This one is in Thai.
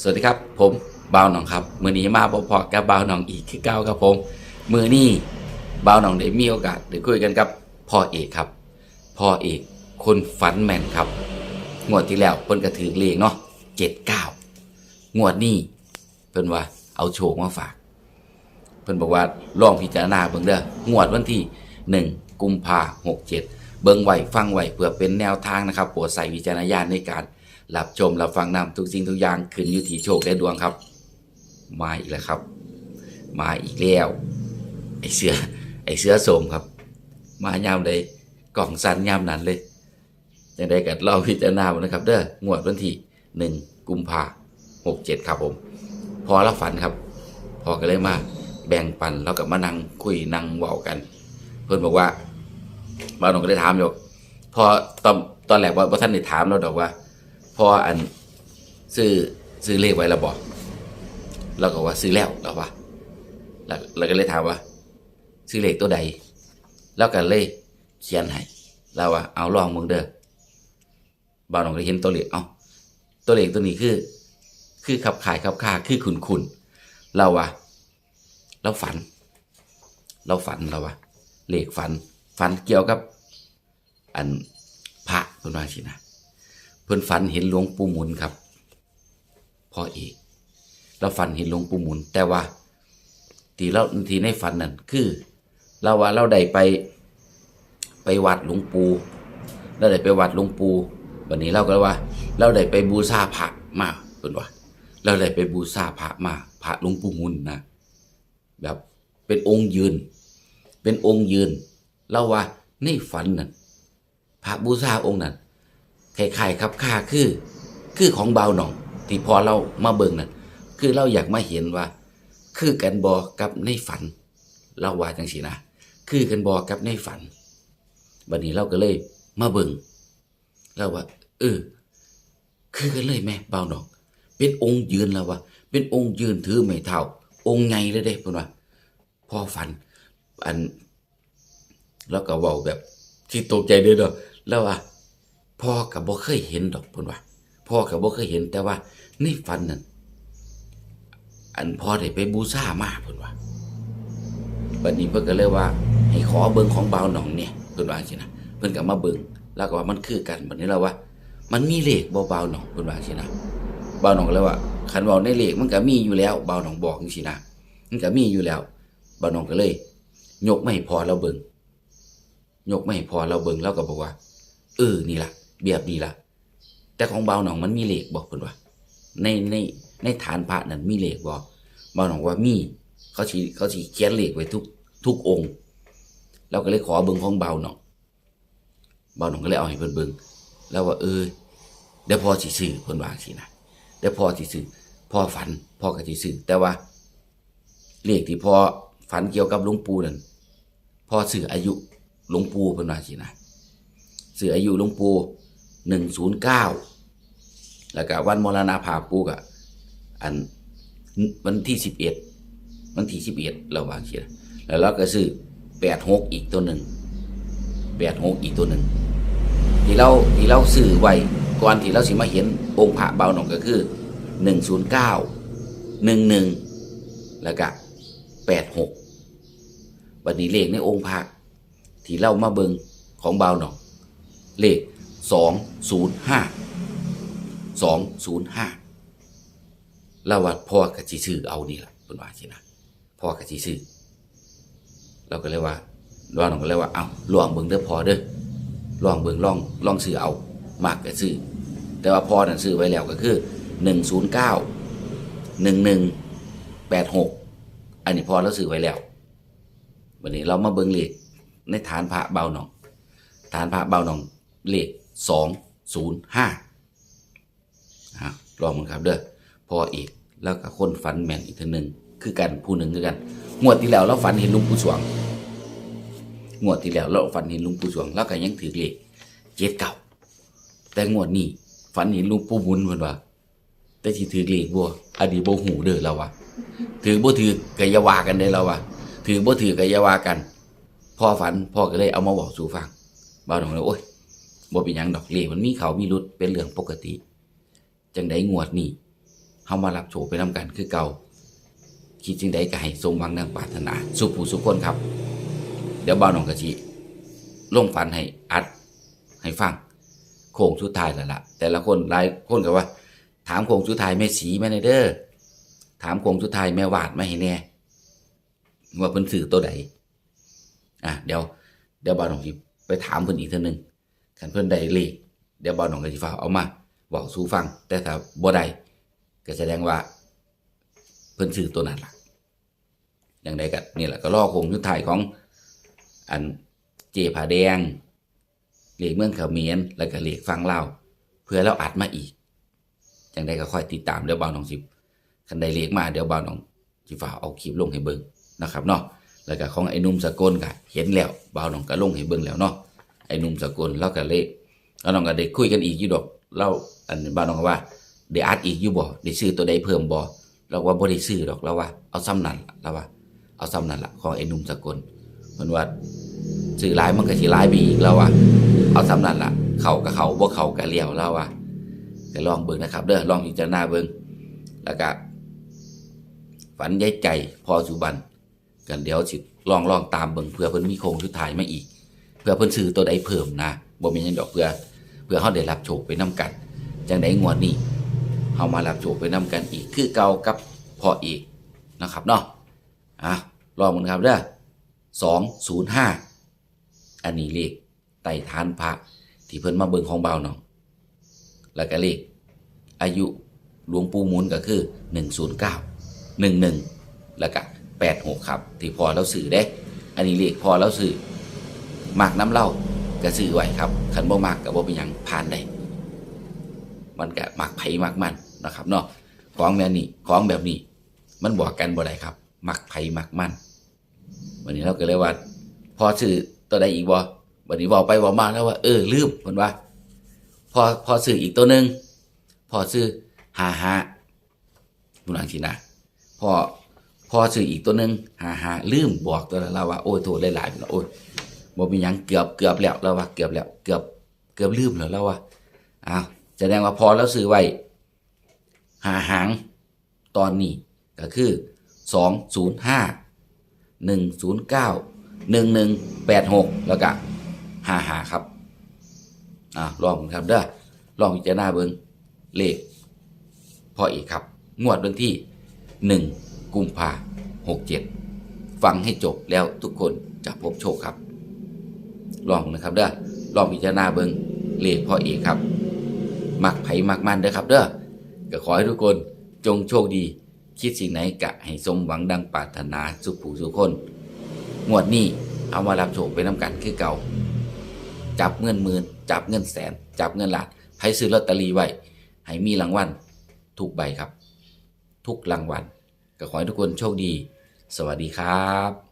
สวัสดีครับ ผมบ่าวหนองครับมือนี้มาพอๆกับบ่าวหนองอีกคือเก้าครับผมมือนี้บ่าวหนองได้มีโอกาสได้คุยกันกับพ่อเอกครับพ่อเอกคนฝันแม่นครับงวดที่แล้วเพิ่นก็ถือเลขเนาะเจ็ดเก้างวดนี้เพิ่นว่าเอาโชคมาฝาก เพิ่นบอกว่าลองพิจารณาเบิ่งเด้องวดวันที่หนึ่งกุมภาหกเจ็ดเบิ่งไหวฟังไหวเพื่อเป็นแนวทางนะครับโปรดใส่วิจารณญาณในการ รับชมรับฟังนำทุกสิ่งทุกอย่างขึ้นอยู่ที่โชคและดวงครับ มาอีกแล้วครับ มาอีกแล้วไอเสือไอเสือโสมครับ มายามเลยกล่องสันยามนั้นเลยยังได้กันเราพิจารณาบนะครับ เด้องวดวันที่หนึ่งกุมภาหกเจ็ดครับผม พอเราฝันครับ พอก็เลยมาแบ่งปันแล้วก็มานั่งคุยนั่งเว้ากัน เพื่อนบอกว่าบ้านหนองก็ได้ถามอยู่พอตอนตอนแรกว่าว่าท่านได้ถามเราดอกว่า พออันซื้อซื้อเลขไว้แล้วบอกเราก็ว่าซื้อแล้วเราว่าเราก็เลยถามว่า ซื้อเลขตัวใดแล้วก็เลยเขียนให้เราว่าเอาลองมึงเด้อบ้านหนองก็เห็นตัวเลขเอาตัวเลขตัวนี้คือ คือขับขายขับค่าคือขุนขุนเราว่าเราฝัน เราฝันเราว่าเลขฝัน ฝันเกี่ยวกับ อันพระเพิ่นว่าสินะ เพิ่อนฝันเห็นหลวงปู่หมุนครับพ่อเอกเราฝันเห็นหลวงปู่หมุน แต่ว่า ทีเราทีในฝันนั่นคือเราว่าเราได้ไปไปวัดหลวงปู่เราได้ไปวัดหลวงปู่วันนี้เราก็ว่า เราได้ไปบูชาพระมาเพิ่นว่า เราได้ไปบูชาพระมาพระหลวงปู่หมุนนะแบบเป็นองค์ยืน เป็นองค์ยืน เราว่าในฝันนั่นพระบูชาองค์นั้น คล้ายๆครับค่าคือ คือของเบาหน่อง ที่พอเรามาเบิ่งนั่นคือเราอยากมาเห็นว่า คือกันบอกับในฝัน เราว่าจังสีนะคือกันบอกับในฝันวันนี้เราก็เลยมาเบิ่งเราว่า เออ คือกันเลยแม่เบาหน่อง เป็นองค์ยืนแล้วว่าเป็นองค์ยืนถือไม้เท้าองค์ไงเลยเด้เพิ่นว่าพอฝัน อัน แล้วก็ว้าแบบที่ตกใจเด้อเด้อแล้วว่า พ่อก็บ่เคยเห็นดอกเพิ่นว่าพ่อก็บ่เคยเห็นแต่ว่าในฝันนั่นอันพ่อได้ไปบูชามาเพิ่นว่าบัดนี้เพิ่นก็เลยว่า ให้ขอเบิ่งของบ่าวหนองเนี่ยเพิ่นว่าจังซี่นะเพิ่นก็มาเบิ่งแล้วก็ว่ามันคือกันบัดนี้เราว่า มันมีเลขบ่บ่าวหนองเพิ่นว่าจังซี่นะบ่าวหนองก็เลยว่าคันเว้าในเลขมันก็มีอยู่แล้วบ่าวหนองบอกจังซี่นะมันก็มีอยู่แล้วบ่าวหนองก็เลย ยกไม่พอเราเบิ่งยกไม่พอเราเบิ่งเราก็บอกว่าเออนี่ล่ะ เบียบนี่ล่ะ แต่ของเบ่าหนองมันมีเหลขบอกเพิ่นว่าในในในฐานพระนั้นมีเหลขบ่บ่าหนองว่ามี เขาสิเขาสิเขียนเลขไว้ทุกทุกองค์เราก็เลยขอเบิ่งของเบ่าหนองเบ่าหนองก็เลยเอาให้เพิ่นเบิ่งแล้วว่า เออเดี๋ยวพอสิซื้อเพิ่นว่าจังซี่นะแต่พ่อที่ซื้อพ่อฝันพ่อก็ที่ซื้อแต่ว่าเลขที่พ่อฝันเกี่ยวกับหลวงปู่นั่นพ่อซื้ออายุหลวงปู่เป็นว่าสินะซื้ออายุหลวงปู่ หนึ่งศูนย์เก้าแล้วก็วันมรณาภาพปูก็อันวันที่สิบเอ็ดวันที่สิบเอ็ดเราวางเขียนแล้วเราก็ซื้อแปดหกอีกตัวหนึ่งแปดหกอีกตัวหนึ่งที่เราที่เราซื้อไว้ก่อนที่เราสิมาเห็นองค์พระเบาหนองก็คือหนึ่งศูนย์เก้าหนึ่งหนึ่งแล้วก็แปดหกวันนี้เลขในองค์พระที่เรามาเบิงของเบาหนองเลข สองศูนย์ห้าสองศูนย์ห้าเราว่าพ่อกะจิซื้อเอานี่แหละเป็นว่าสินะพ่อกะจิซื้อเราก็เลยว่าว่าหนองก็เลยว่าเอาลองเบิงเด้อพอเด้อลองเบิ่งลองลองซื้อเอามากก็ซื้อแต่ว่าพอนั่นซื้อไว้แล้วก็คือหนึ่งศูนย์เก้าหนึ่งหนึ่งแปดหกอันนี้พอเราซื้อไว้แล้ววันนี้เรามาเบิ่งเลขในฐานพระเบาหนอง ฐานพระเบาหนองเลข สองศูนย์ห้าลองมันครับเด้อพออีกแล้วก็คนฝันแม่นอีกทีหนึ่งคือกันผู้หนึ่งคือกันงวดที่แล้วเราฝันเห็นลุงปู่สวงงวดที่แล้วเราฝันเห็นลุงปู่สวง แล้วก็ยังถือเลขเจ็ดเก่าแต่งวดนี้ฝันเห็นลุงปู่บุญเพิ่นว่าแต่ที่ถือเลขบัวอดีบ่หูเด้อเราว่าถือบ่ถือกะอยาว่ากันได้เราว่าถือบ่ถือกะอยาว่ากันพ่อฝันพ่อก็เลยเอามาบอกสู่ฟังบ่าวหนองเลยโอ้ย บ่เป็นหยังดอกเลขมันมีเขามีรุดเป็นเรื่องปกติ จังไดงวดนี้เฮามารับโชคไปนํกันคือเก่า คิดจึงใดก็ให้สมหวังดังปรารถนาสุขผู้สุขคนครับ เดี๋ยวบ่าวหนองกะจิลงฟันให้อัด ให้ฟังโค้งสุดท้ายแล้วล่ะ แต่ละคนหลายคนก็ว่า ถามโค้งสุดท้ายแม่สีแม่ในเด้อถามโค้งสุดท้ายแม่วาดมาให้แน่ว่าเพิ่นสื่อตัวใดอะเดี๋ยวเดี๋ยวบ่าวหนองสิไปถามเพิ่นอีกเทื่อนึงันเพิ่อนได้เลขเดี๋ยวบ่าวหนองก็สิฟ้าเอามาเว้าสู่ฟัง แต่ถ้าบ่ได้ก็แสดงว่า เพิ่อนซื้อตัวนั้นล่ะอย่างใดก็นี่แหละก็ล่อคงยุทธไทายของ อันเจผาแดงเหล็กเมืองเขมรแล้วก็เหล็กฟังเล่าเพื่อเราอัดมาอีกอย่างใดก็ค่อยติดตามเดี๋ยวบ่าวน้องสิบคันใดเหล็กมาเดี๋ยวบ่าวน้องสิฝ่าเอาคลิปลงให้เบิ่งนะครับเนาะแล้วก็ของไอ้นุ่มสกลก็เห็นแล้วบ่าวน้องก็ลงให้เบิ่งแล้วเนาะ ไอ้หนุ่มสกลเราก็เลขแล้วน้องก็ได้คุยกันอีกอยู่ดอกเราอันบ่าวน้องว่าได้อัดอีกอยู่บ่ได้ซื้อตัวใดเพิ่มบ่เราว่าบ่ได้ซื้อดอกแล้วว่า เอาซ้ำนั่นล่ะแล้วว่า เอาซ้ำนั่นละของไอ้หนุ่มสกลเพิ่นว่าซื้อหลายมันก็สิหลายไปอีกแล้วว่าเอาซ้ำนั่นละเข้ากับเขาบ่เข้ากับเลี้ยวแล้วว่าก็ลองเบิ่งนะครับเด้อลองพิจารณาเบิ่งแล้วก็ฝันยายใจพอสุบันกันเดี๋ยวสิลองลองตามเบิ่งเพื่อเพิ่นมีโครงสุดท้ายมาอีก เพื่อเพิ่นซื้อตัวใดเพิ่มนะบ่มีหยังดอกเพื่อเพื่อเฮาได้รับโชคไปนํกันจังได๋งวดนี้เฮามารับโจกไปนำกันอีกคือเก่ากับพ่ออีกนะครับเนาะอะรอมันครับเด้อสองศูนย์ห้าอันนี้เลขไต่ฐานพระที่เพิ่นมาเบิ่งของเบาเนาะแล้วก็เลขอายุหลวงปู่มุนก็คือหนึ่งศูนย์เก้าหนึ่งหนึ่งแล้วก็แปดหกครับ ที่พอเราสื่อได้ อันนี้เลขพอเราสื่อ มากน้ำเหล่าก็ซื้อไว้ครับคันบ่มากก็บ่เป็นยังผ่านได้มันก็มักไผมักมันนะครับเนาะของแบบนี้ของแบบนี้ มันบอกกันบ่ได้ครับ มักไผมักมันวันนี้เราก็เลยว่า พอซื้อตัวใดอีกบ่วันนี้บอกไปบอกมาแล้วว่าเออลืมเพิ่นว่า พอพอซื้ออีกตัวหนึ่งพอซื้อหาหาดูหลังสินะพอพอซื้ออีกตัวหนึ่งหาหาลืมบอกตัวแล้วว่าโอ้ยโทษหลายๆแล้วโอ้ย บ่มีหยังเกือบเกือบแล้วแล้วว่าเกือบแล้วเกือบเกือบลืมแล้วแล้วว่าอ้าวแสดงว่าพอแล้วซื้อไว้หาหางตอนนี้ก็คือสองศูนย์ห้าหนึ่งศูนย์เก้าหนึ่งหนึ่งแปดหกแล้วก็หาหาครับอ่าลองครับเด้อลองพิจารณาเบิ้งเลขพออีกครับ งวดวันที่หนึ่งกุมภาหกเจ็ดฟังให้จบแล้วทุกคนจะพบโชคครับ ลองนะครับเด้อลองพิจารณาเบิ้งเลขพออีกครับ มักไผมักมันเด้อครับเด้อก็ขอให้ทุกคนจงโชคดี คิดสิ่งไหนกะให้สมหวังดังปรารถนาสุขผู้สุขคนงวดนี้เอามารับโชคไปน้ำกันคือเก่า จับเงินหมื่นจับเงินแสน จับเงินล้านใครซื้อลอตเตอรี่ไว้ให้มีรางวัลทุกใบครับ ทุกรางวัลก็ขอให้ทุกคนโชคดี สวัสดีครับ